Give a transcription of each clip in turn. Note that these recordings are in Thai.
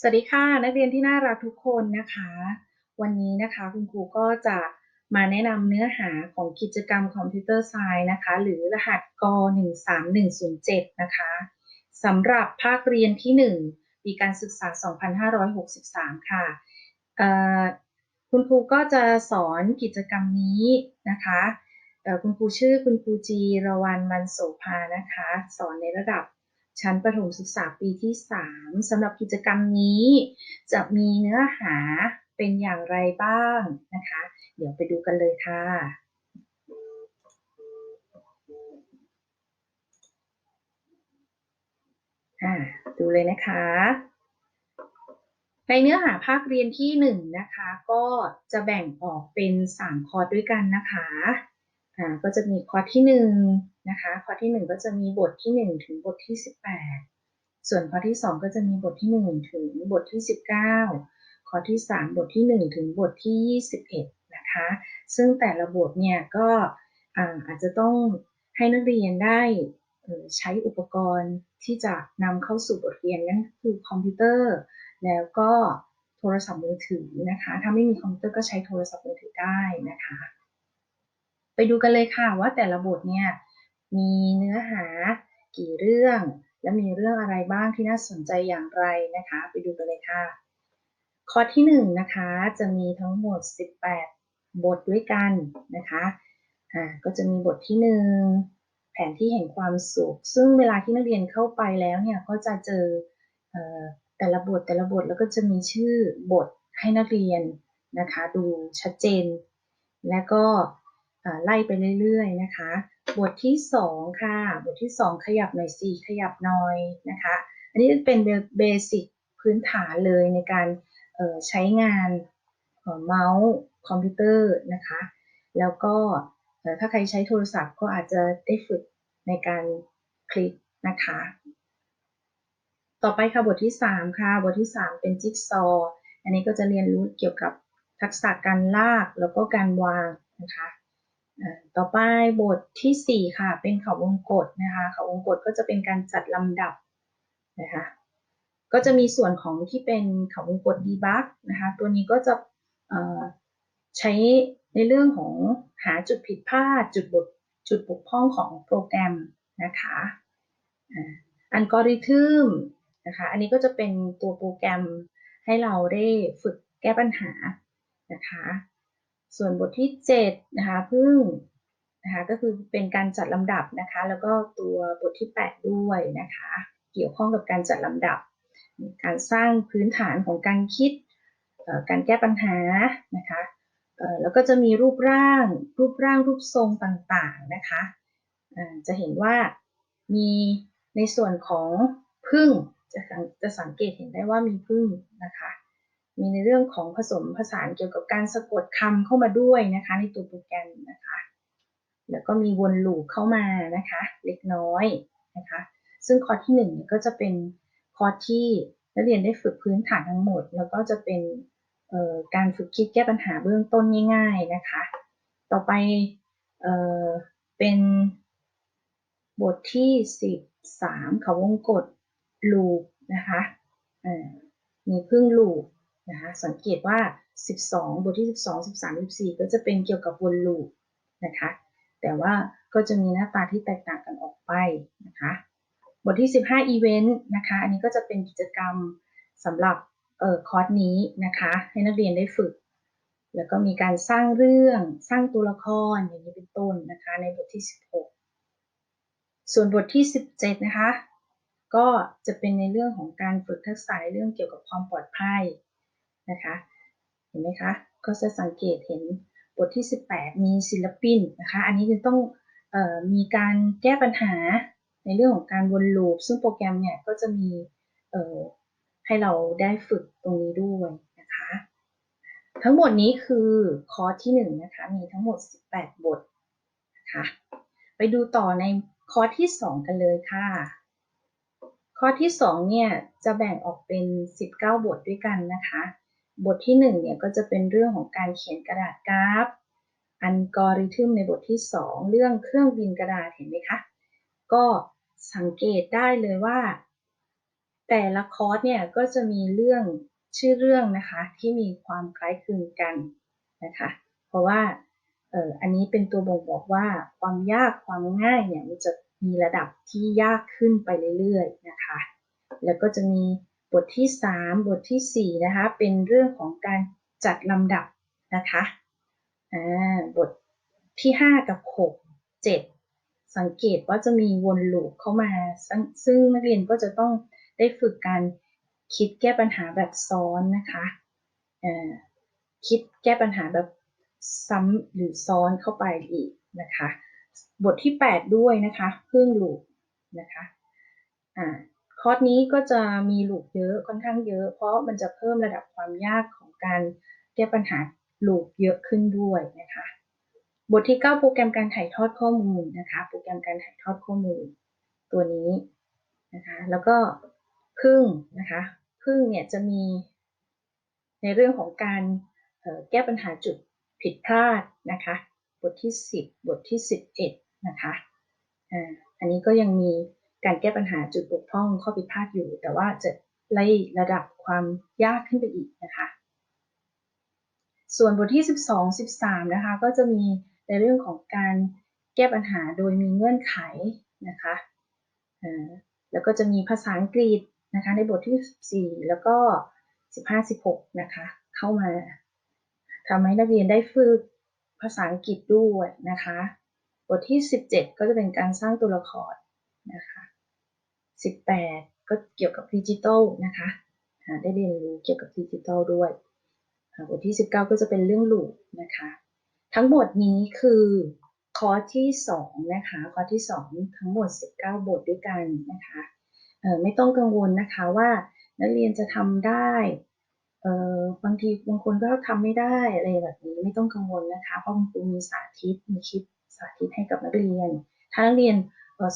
สวัสดีค่ะ นักเรียนที่น่ารักทุกคนนะคะ วันนี้นะคะคุณครูก็จะมาแนะนำเนื้อหาของกิจกรรมคอมพิวเตอร์ไซน์นะคะ หรือรหัสก 13107 นะคะสำหรับภาคเรียนที่ 1 ปีการศึกษา 2563 ค่ะเอ่อคุณครูก็จะสอนกิจกรรมนี้นะคะคุณครูชื่อคุณครูจีรวันมันโสภานะคะ สอนในระดับ ชั้นประถมศึกษาปีที่ 3สำหรับกิจกรรมนี้ จะมีเนื้อหาเป็นอย่างไรบ้างนะคะ เดี๋ยวไปดูกันเลยค่ะอ่าดูเลยนะคะ ในเนื้อหาภาคเรียนที่ 1 นะคะ ก็จะแบ่งออกเป็น 3 คอร์สด้วยกันนะคะ อ่า ก็จะมีคอร์สที่ 1 นะคะคอที่ 1 ก็จะมีบทที่ 1 ถึงบทที่ 18 ส่วนคอที่ 2 ก็จะมีบทที่ 1 ถึงบทที่ 19คอที่ 3 บทที่ 1 ถึงบทที่ 21 นะคะ ซึ่งแต่ละบทเนี่ยก็อาอาจจะต้องให้นักเรียนได้ใช้อุปกรณ์ที่จะนำเข้าสู่บทเรียนนั่นคือคอมพิวเตอร์ แล้วก็โทรศัพท์มือถือนะคะ ถ้าไม่มีคอมพิวเตอร์ก็ใช้โทรศัพท์มือถือได้นะคะ ไปดูกันเลยค่ะว่าแต่ละบทเนี่ย มีเนื้อหากี่เรื่อง และมีเรื่องอะไรบ้างที่น่าสนใจอย่างไรนะคะ ไปดูกันเลยค่ะ ข้อที่1นนะคะจะมีทั้งหมด 18 บทด้วยกันนะคะอ่าก็จะมีบทที่ 1 แผนที่แห่งความสุข ซึ่งเวลาที่นักเรียนเข้าไปแล้วเนี่ยก็จะเจออแต่ละบทแต่ละบทแล้วก็จะมีชื่อบทให้นักเรียนนะคะ ดูชัดเจน และก็ไล่ไปเรื่อยๆนะคะ บทที่2ค่ะ บทที่2ขยับหน่อยสิขยับหน่อยนะคะ อันนี้เป็นเบสิกพื้นฐานเลยในการใช้งานเมาส์คอมพิวเตอร์นะคะ แล้วก็ถ้าใครใช้โทรศัพท์ก็อาจจะได้ฝึกในการคลิกนะคะ ต่อไปค่ะบทที่ 3 ค่ะ บทที่ 3 เป็นจิ๊กซอ อันนี้ก็จะเรียนรู้เกี่ยวกับทักษะการลากแล้วก็การวางนะคะ ต่อไปบทที่ 4 ค่ะ เป็นเขาวงกฏนะคะเขาวงกฏก็จะเป็นการจัดลำดับนะคะก็จะมีส่วนของที่เป็นเขาวงกฏดีบักนะคะตัวนี้ก็จะใช้ในเรื่องของหาจุดผิดพลาด จุดบทจุดบกพร่องของโปรแกรมนะคะอัลกอริทึมนะคะอันนี้ก็จะเป็นตัวโปรแกรมให้เราได้ฝึกแก้ปัญหานะคะ ส่วนบทที่7นะคะพึ่งนะคะก็คือเป็นการจัดลำดับนะคะ แล้วก็ตัวบทที่ 8 ด้วยนะคะ เกี่ยวข้องกับการจัดลำดับ การสร้างพื้นฐานของการคิดการแก้ปัญหานะคะแล้วก็จะมีรูปร่าง รูปร่างรูปทรงต่างๆนะคะจะเห็นว่ามีในส่วนของพึ่งจะจะสังเกตเห็นได้ว่ามีพึ่งนะคะ มีในเรื่องของผสมผสานเกี่ยวกับการสะกดคำเข้ามาด้วยนะคะ ในตัวโปรแกรมนะคะ แล้วก็มีวนลูปเข้ามานะคะ เล็กน้อยนะคะ ซึ่งคอร์สที่1เนี่ยก็จะเป็นคอร์สที่นักเรียนได้ฝึกพื้นฐานทั้งหมด แล้วก็จะเป็นการฝึกคิดแก้ปัญหาเบื้องต้นง่าย ๆนะคะ ต่อไปเเป็นบทที่ 13เขาวงกดลูปนะคะมีพึ่งลูป นะคะสังเกตว่า 12 บทที่ 12 13 14 ก็จะเป็นเกี่ยวกับวนลูปนะคะ แต่ว่าก็จะมีหน้าตาที่แตกต่างกันออกไปนะคะ บทที่ 15 Event นะคะ อันนี้ก็จะเป็นกิจกรรมสำหรับเอ่อคอร์สนี้นะคะ ให้นักเรียนได้ฝึก แล้วก็มีการสร้างเรื่องสร้างตัวละครอย่างนี้เป็นต้นนะคะ ในบทที่ 16 ส่วนบทที่ 17 นะคะ ก็จะเป็นในเรื่องของการฝึกทักษะเรื่องเกี่ยวกับความปลอดภัย นะคะ เห็นไหมคะ ก็จะสังเกตเห็นบทที่ 18 มีศิลปินนะคะ อันนี้จะต้องออมีการแก้ปัญหาในเรื่องของการวนลูป ซึ่งโปรแกรมเนี่ยก็จะมีให้เราได้ฝึกตรงนี้ด้วยนะคะ ทั้งหมดนี้คือคอร์สที่1นะคะ มีทั้งหมด 18 บทนะคะไปดูต่อในคอร์สที่ 2 กันเลยค่ะข้อที่ 2 เนี่ยจะแบ่งออกเป็น 19 บทด้วยกันนะคะ บทที่1เนี่ยก็จะเป็นเรื่องของการเขียนกระดาษกราฟ อัลกอริทึมในบทที่ 2 เรื่องเครื่องบินกระดาษเห็นไหมคะ ก็สังเกตได้เลยว่า แต่ละคอร์สเนี่ยก็จะมีเรื่องชื่อเรื่องนะคะที่มีความคล้ายคลึงกันนะคะ เพราะว่าเอออันนี้เป็นตัวบ่งบอกว่าความยากความง่ายเนี่ยมันจะมีระดับที่ยากขึ้นไปเรื่อยๆนะคะ แล้วก็จะมี บทที่ 3 บทที่ 4 นะคะ เป็นเรื่องของการจัดลำดับนะคะบทที่ 5 กับ 6 7 สังเกตว่าจะมีวนลูปเข้ามาซึ่งซึ่งนักเรียนก็จะต้องได้ฝึกการคิดแก้ปัญหาแบบซ้อนนะคะคิดแก้ปัญหาแบบซ้ำหรือซ้อนเข้าไปอีกนะคะ บทที่ 8 ด้วยนะคะ เพึ่งลูปนะคะ อ่า คอร์สนี้ก็จะมีลูปเยอะค่อนข้างเยอะ เพราะมันจะเพิ่มระดับความยากของการแก้ปัญหาลูปเยอะขึ้นด้วยนะคะ บทที่ 9 โปรแกรมการถ่ายทอดข้อมูลนะคะ โปรแกรมการถ่ายทอดข้อมูล ตัวนี้นะคะ แล้วก็พึ่งนะคะพึ่งเนี่ยจะมีในเรื่องของการแก้ปัญหาจุดผิดพลาดนะคะ บทที่ 10 บทที่ 11 นะคะ อันนี้ก็ยังมี การแก้ปัญหาจุดบกพร่องข้อผิดพลาดอยู่ แต่ว่าจะไล่ระดับความยากขึ้นไปอีกนะคะ ส่วนบทที่ 12 13 นะคะ ก็จะมีในเรื่องของการแก้ปัญหาโดยมีเงื่อนไขนะคะแล้วก็จะมีภาษาอังกฤษนะคะในบทที่ 14 แล้วก็ 15 16 นะคะ เข้ามาทำให้นักเรียนได้ฝึกภาษาอังกฤษด้วยนะคะ บทที่ 17 ก็จะเป็นการสร้างตัวละครนะคะ 18 ก็เกี่ยวกับดิจิทัลนะคะได้เรียนรู้เกี่ยวกับดิจิทัลด้วยบทที่ 19 ก็จะเป็นเรื่องลูกนะคะ ทั้งหมดนี้คือคอร์สที่2นะคะคอร์สที่ 2 ทั้งหมด 19 บทด้วยกันนะคะไม่ต้องกังวลนะคะว่านักเรียนจะทำได้บางทีบางคนก็ทำไม่ได้อะไรแบบนี้ไม่ต้องกังวลนะคะ เพราะคุณครูมีสาธิตมีคลิปสาธิตให้กับนักเรียน ถ้านักเรียน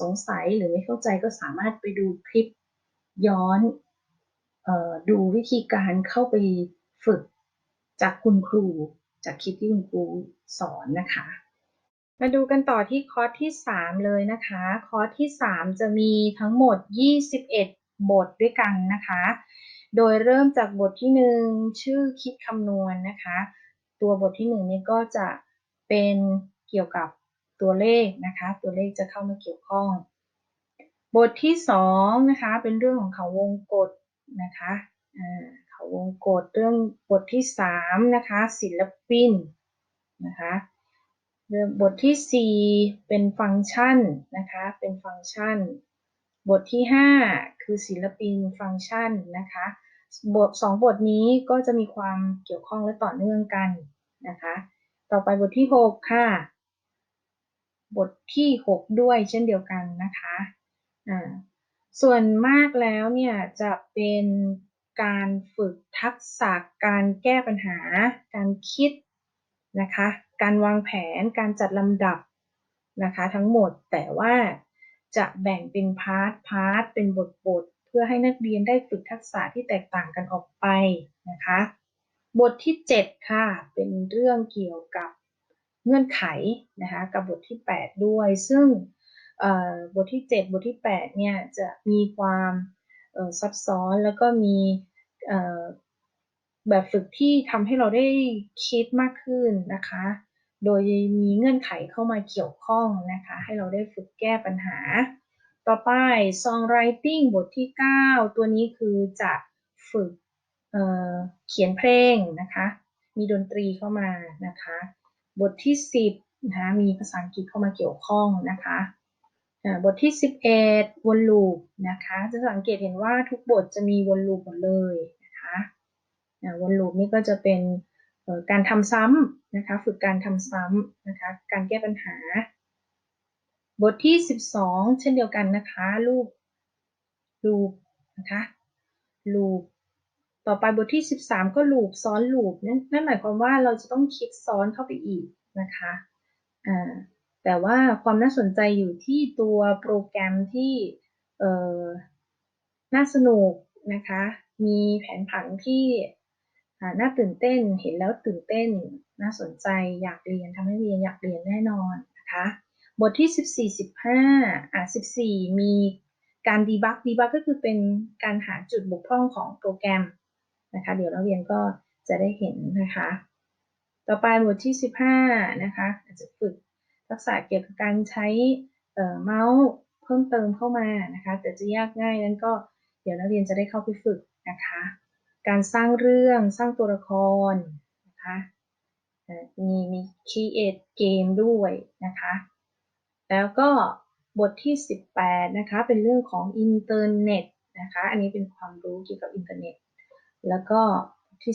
สงสัยหรือไม่เข้าใจก็สามารถไปดูคลิปย้อนดูวิธีการเข้าไปฝึกจากคุณครูจากคลิปที่คุณครูสอนนะคะ มาดูกันต่อที่คอร์สที่ 3 เลยนะคะ คอร์สที่ 3 จะมีทั้งหมด 21 บทด้วยกันนะคะ โดยเริ่มจากบทที่ 1 ชื่อคิดคำนวณนนะคะ ตัวบทที่1นี้ก็จะเป็นเกี่ยวกับ ตัวเลขนะคะ ตัวเลขจะเข้ามาเกี่ยวข้อง บทที่สองนะคะ เป็นเรื่องของเขาวงกฎนะคะเขาวงกฎเรื่องบทที่สามนะคะ ศิลปินนะคะเรื่องบทที่สี่เป็นฟังก์ชันนะคะ เป็นฟังก์ชัน บทที่ห้าคือศิลปินฟังก์ชันนะคะ บทสองบทนี้ก็จะมีความเกี่ยวข้องและต่อเนื่องกันนะคะ ต่อไปบทที่หกค่ะ บทที่ 6 ด้วยเช่นเดียวกันนะคะอ่าส่วนมากแล้วเนี่ยจะเป็นการฝึกทักษะการแก้ปัญหา การคิดนะคะ การวางแผน การจัดลำดับนะคะทั้งหมดแต่ว่าจะแบ่งเป็นพาร์ทพาร์ทเป็นบทบทเพื่อให้นักเรียนได้ฝึกทักษะที่แตกต่างกันออกไปนะคะ บทที่ 7 ค่ะ เป็นเรื่องเกี่ยวกับ เงื่อนไขนะคะกับบทที่ 8 ด้วย ซึ่งบทที่ 7 บทที่ 8 เนี่ยจะมีความซับซ้อนแล้วก็มีแบบฝึกที่ทำให้เราได้คิดมากขึ้นนะคะ โดยมีเงื่อนไขเข้ามาเกี่ยวข้องนะคะ ให้เราได้ฝึกแก้ปัญหา ต่อไป songwriting บทที่ 9 ตัวนี้คือจะฝึกเเขียนเพลงนะคะ มีดนตรีเข้ามานะคะ บทที่ 10นะคะมีภาษาอังกฤษเข้ามาเกี่ยวข้องนะคะบทที่ 11 วนลูปนะคะ จะสังเกตเห็นว่าทุกบทจะมีวนลูปหมดเลยนะคะวนลูปนี่ก็จะเป็นการทำซ้ำนะคะ ฝึกการทำซ้ำนะคะ การแก้ปัญหา บทที่ 12 เช่นเดียวกันนะคะ ลูปลูปนะคะ ลูป ต่อไปบทที่ 13 ก็ลูปซ้อนลูปนั่นหมายความว่าเราจะต้องคิดซ้อนเข้าไปอีกนะคะแต่ว่าความน่าสนใจอยู่ที่ตัวโปรแกรมที่น่าสนุกนะคะ มีแผนผังที่น่าตื่นเต้น เห็นแล้วตื่นเต้น น่าสนใจ อยากเรียนทำให้เรียนอยากเรียนแน่นอนนะคะ บทที่ 14 15อะ14 มีการดีบักดีบักก็คือเป็นการหาจุดบกพร่องของโปรแกรม นะคะ เดี๋ยวนักเรียนก็จะได้เห็นนะคะ ต่อไปบทที่ 15 นะคะอาจจะฝึกทักษะเกี่ยวกับการใช้เเมาส์เพิ่มเติมเข้ามานะคะ แต่จะยากง่ายนั้นก็เดี๋ยวนักเรียนจะได้เข้าไปฝึกนะคะ การสร้างเรื่องสร้างตัวละครนะคะเอ่มีมี create เกมด้วยนะคะ แล้วก็บทที่ 18 นะคะ เป็นเรื่องของอินเทอร์เน็ตนะคะ อันนี้เป็นความรู้เกี่ยวกับอินเทอร์เน็ต แล้วก็ที่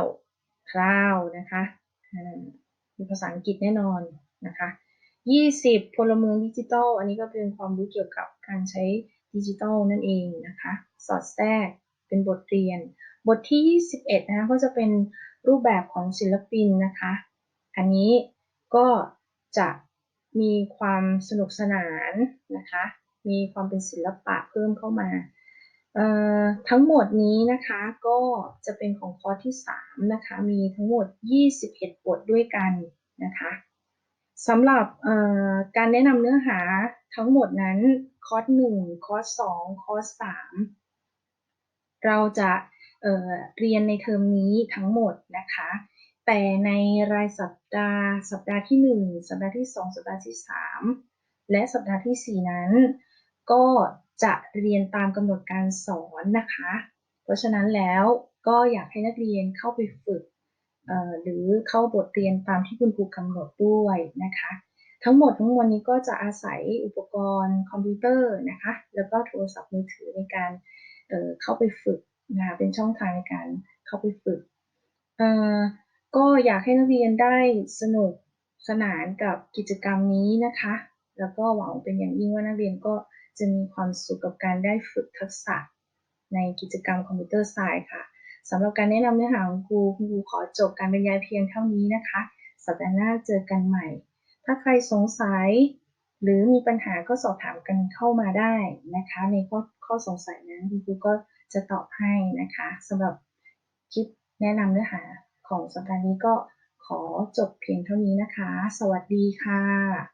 19คราวนะคะมีภาษาอังกฤษแน่นอนนะคะ20 พลเมืองดิจิทัล อันนี้ก็เป็นความรู้เกี่ยวกับการใช้ดิจิทัลนั่นเองนะคะ สอดแทรกเป็นบทเรียน บทที่ 21 นะคะ ก็จะเป็นรูปแบบของศิลปินนะคะ อันนี้ก็จะมีความสนุกสนานนะคะ มีความเป็นศิลปะเพิ่มเข้ามา ทั้งหมดนี้นะคะก็จะเป็นของคอร์สที่ 3 นะคะ มีทั้งหมด 21 บทด้วยกันนะคะสำหรับการแนะนำเนื้อหาทั้งหมดนั้นคอร์ส1คอร์ส2คอร์ส3เราจะเเรียนในเทอมนี้ทั้งหมดนะคะ แต่ในรายสัปดาห์ สัปดาห์ที่ 1 สัปดาห์ที่ 2 สัปดาห์ที่ 3 และสัปดาห์ทีสี่4 นั้น ก็ จะเรียนตามกำหนดการสอนนะคะ เพราะฉะนั้นแล้วก็อยากให้นักเรียนเข้าไปฝึกหรือเข้าบทเรียนตามที่คุณครูกำหนดด้วยนะคะ ทั้งหมดทั้งมวลนี้ก็จะอาศัยอุปกรณ์คอมพิวเตอร์นะคะ แล้วก็โทรศัพท์มือถือในการเเข้าไปฝึกนะคะเป็นช่องทางในการเข้าไปฝึก ก็อยากให้นักเรียนได้สนุกสนานกับกิจกรรมนี้นะคะ แล้วก็หวังเป็นอย่างยิ่งว่านักเรียนก็ จะมีความสุขกับการได้ฝึกทักษะในกิจกรรมคอมพิวเตอร์ไซน์ค่ะสำหรับการแนะนำเนื้อหาของครูครูขอจบการบรรยายเพียงเท่านี้นะคะ สัปดาห์หน้าเจอกันใหม่ ถ้าใครสงสัย หรือมีปัญหาก็สอบถามกันเข้ามาได้นะคะ ในข้อข้อสงสัยนั้นครูก็จะตอบให้นะคะสำหรับคลิปแนะนำเนื้อหาของสัปดาห์นี้ก็ขอจบเพียงเท่านี้นะคะ สวัสดีค่ะ